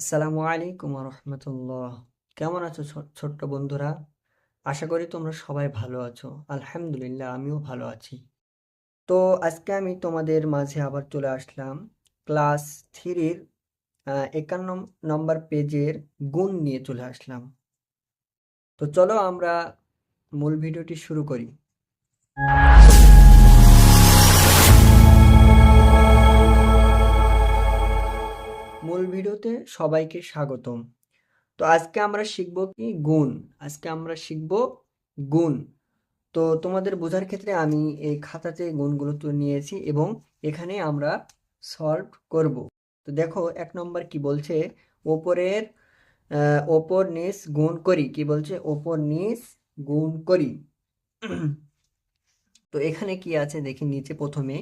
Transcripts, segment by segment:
আসসালামু আলাইকুম রহমতুল্লাহ কেমন আছো ছোট্ট বন্ধুরা? আশা করি তোমরা সবাই ভালো আছো। আলহামদুলিল্লাহ, আমিও ভালো আছি। তো আজকে আমি তোমাদের মাঝে আবার চলে আসলাম ক্লাস থ্রির একান্ন নম্বর পেজের গুণ নিয়ে চলে আসলাম। তো চলো আমরা মূল ভিডিওটি শুরু করি। মূল ভিডিওতে সবাইকে স্বাগতম। তো আজকে আমরা শিখব কি? গুণ। আজকে আমরা শিখব গুণ। তো তোমাদের বোঝার ক্ষেত্রে আমি এই খাতাতে গুণগুলো তুলে নিয়েছি এবং এখানে আমরা সলভ করব। তো দেখো, এক নম্বর কি বলছে? ওপরের ওপর নিচ গুণ করি। কি বলছে? ওপর নিচ গুণ করি। তো এখানে কি আছে? দেখি নিচে প্রথমে।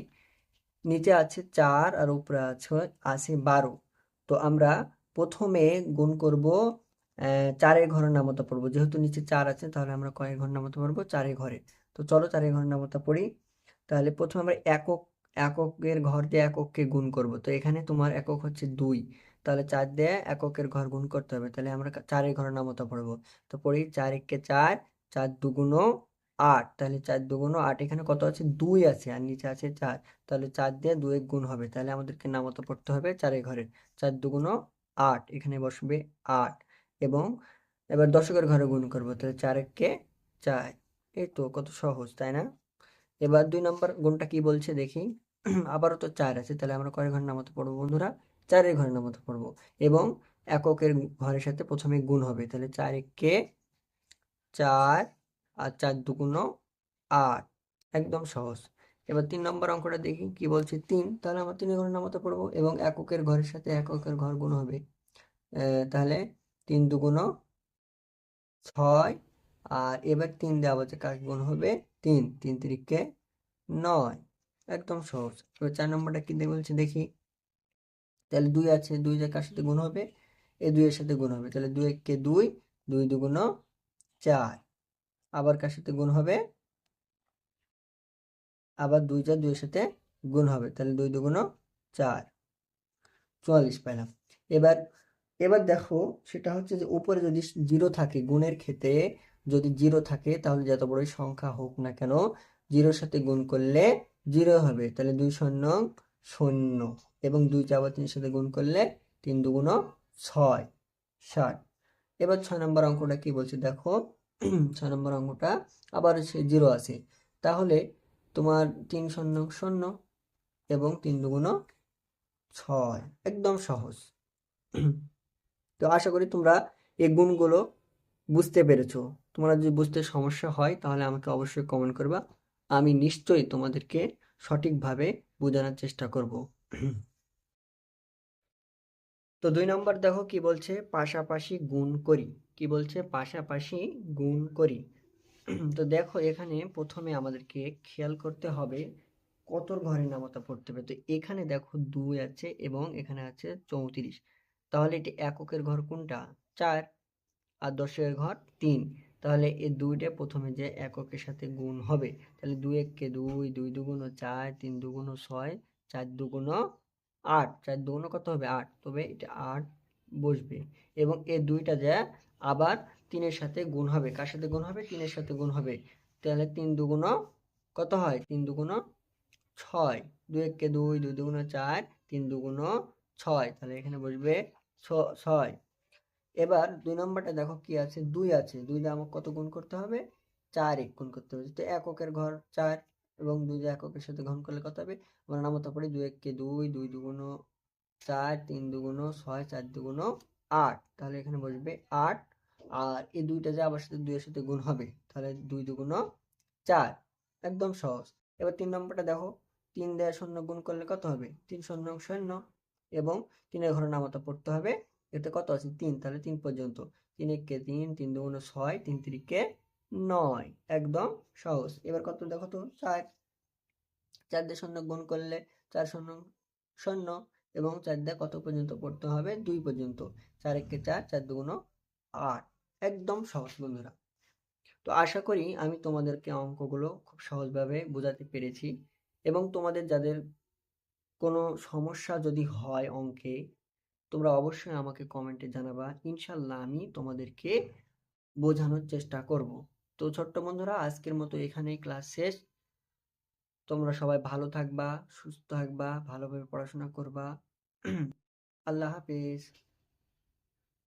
নিচে আছে চার আর উপরে আছে আছে বারো। তো আমরা প্রথমে গুণ করব চারের ঘরের নামতা পড়ব। যেহেতু নিচে চার আছে, তাহলে আমরা কয়েক ঘর নামতা পড়ব চারের ঘরে। তো চলো চারের ঘর নামতা পড়ি। তাহলে প্রথমে আমরা একক, এককের ঘর দিয়ে একককে গুণ করব। তো এখানে তোমার একক হচ্ছে দুই। তাহলে চার দিয়ে এককের ঘর গুণ করতে হবে। তাহলে আমরা চারের ঘরের নামতা পড়ব। তো পড়ি চার একে চার চার দুগুণ আট, তাহলে চার দুগুণ আট, এখানে কত আছে? দুই আছে আর নিচে আছে চার। তাহলে চার দিয়ে দুই গুণ হবে। তাহলে আমাদেরকে নামতা পড়তে হবে চারের ঘরে। চার দুগুণ আট, এখানে বসবে আট এবং এবার দশকের ঘরে গুণ করব। তাহলে চার একে চার। এই তো কত সহজ, তাই না? এবার দুই নম্বর গুণটা কি বলছে? দেখি। আবারও তো চার আছে, তাহলে আমরা কয়েক ঘর নামতে পড়ব বন্ধুরা? চারের ঘরের নামতে পড়ব এবং এককের ঘরের সাথে প্রথমে গুণ হবে। তাহলে চার একে চার আর চার দুগুণ আট। একদম সহজ। এবার তিন নম্বর অঙ্কটা দেখি, কি বলছে? তিন। তাহলে আমরা তিনের ঘরের নামতে পড়ব এবং এককের ঘরের সাথে এককের ঘর গুণ হবে। তাহলে তিন দুগুণ ছয় আর এবার তিন দেওয়া বলছে কাকে গুণ হবে? তিন। তিন তিরিকে নয়। একদম সহজ। এবার চার নম্বরটা কি দিয়ে বলছে? দেখি। তাহলে দুই আছে, দুই যে কার সাথে গুণ হবে? এ দুইয়ের সাথে গুণ হবে। তাহলে দুই একে দুই দুই দুগুণ চার। আবার কার সাথে গুণ হবে? আবার দুই যা দুইয়ের সাথে গুণ হবে, তাহলে দুই দুগুণ চার। চুয়াল্লিশ পেলাম এবার এবার দেখো, সেটা হচ্ছে যে উপরে যদি জিরো থাকে গুণের ক্ষেত্রে, যদি জিরো থাকে তাহলে যত বড়ই সংখ্যা হোক না কেন, জিরোর সাথে গুণ করলে জিরো হবে, তাহলে দুই শূন্য শূন্য এবং দুই চার বা তিনের সাথে গুণ করলে তিন দুগুণ ছয়, ষাট। এবার ছয় নম্বর অঙ্কটা কি বলছে দেখো? ছয় নম্বর অঙ্কটা, আবার সে জিরো আছে। তাহলে তোমার তিন শূন্য শূন্য এবং তিন দুগুণ ছয়। একদম সহজ। তো আশা করি তোমরা এই গুণগুলো বুঝতে পেরেছ। তোমরা যদি বুঝতে সমস্যা হয়, তাহলে আমাকে অবশ্যই কমেন্ট করবা। আমি নিশ্চয়ই তোমাদেরকে সঠিকভাবে বোঝানোর চেষ্টা করব। তো দুই নম্বর দেখো কি বলছে? পাশাপাশি গুণ করি। কি বলছে? পাশাপাশি গুণ করি। তো দেখো এখানে প্রথমে আমাদেরকে খেয়াল করতে হবে কতর ঘরে নামতা পড়তে হবে। তো এখানে দেখো দুই আছে এবং এখানে আছে চৌত্রিশ। তাহলে এটি এককের ঘর কোনটা? চার। আর দশের ঘর তিন। তাহলে এই দুইটা প্রথমে যে এককের সাথে গুণ হবে, তাহলে দুই এককে দুই দুই দুগুণ চার, তিন দুগুণ ছয়, চার দুগুণ আট, চার দুগুণ কত হবে আট? তবে এটা আট বসবে। এবং এই দুইটা যে আবার তিনের সাথে গুণ হবে। কার সাথে গুণ হবে? তিনের সাথে গুণ হবে। তাহলে তিন দুগুণ কত হয়? তিন দুগুণ ছয়। দুই এককে দুই দুই দুগুণ চার, তিন দুগুণ ছয়। তাহলে এখানে বসবে ছয়। এবার দুই নম্বরটা দেখো কি আছে? দুই আছে। দুই দিয়ে আমাকে কত গুণ করতে হবে? চার এক গুণ করতে হবে। তো এককের ঘর চার। এবং দুই দিয়ে এককের সাথে গুণ করলে কত হবে? আমরা নামতা পড়ি দুই এককে দুই দুই দুগুণ চার, তিন দুগুণ ছয়, চার দুগুণ আট। তাহলে এখানে বসবে আট। আর এই দুইটা যে আবার সাথে দুইয়ের সাথে গুণ হবে, তাহলে দুই দুগুণ চার। একদম সহজ। এবার তিন নম্বরটা দেখো। তিন দেয়া শূন্য গুণ করলে কত হবে? তিন শূন্য শূন্য। এবং তিনের ঘরে নামতা পড়তে হবে। এতে কত আছে? তিন। তাহলে তিন পর্যন্ত। তিন একে তিন তিন দুগুণ ছয়, তিন তিরিকে নয়। একদম সহজ। এবার কত, দেখো তো, চার। চার দিয়ে শূন্য গুণ করলে চার শূন্য শূন্য এবং চার দিয়ে কত পর্যন্ত পড়তে হবে? দুই পর্যন্ত। চার একে চার চার দুগুণ আট। একদম সহজ, বন্ধুরা। তো আশা করি আমি তোমাদেরকে অঙ্কগুলো খুব সহজভাবে বোঝাতে পেরেছি এবং তোমাদের যাদের কোনো সমস্যা যদি হয় অঙ্কে, তোমরা অবশ্যই আমাকে কমেন্টে জানাবা। ইনশাল্লাহ আমি তোমাদেরকে বোঝানোর চেষ্টা করব। তো ছোট্ট বন্ধুরা, আজকের মতো এখানেই ক্লাস শেষ। তোমরা সবাই ভালো থাকবা, সুস্থ থাকবা, ভালোভাবে পড়াশোনা করবা। আল্লাহ হাফেজ।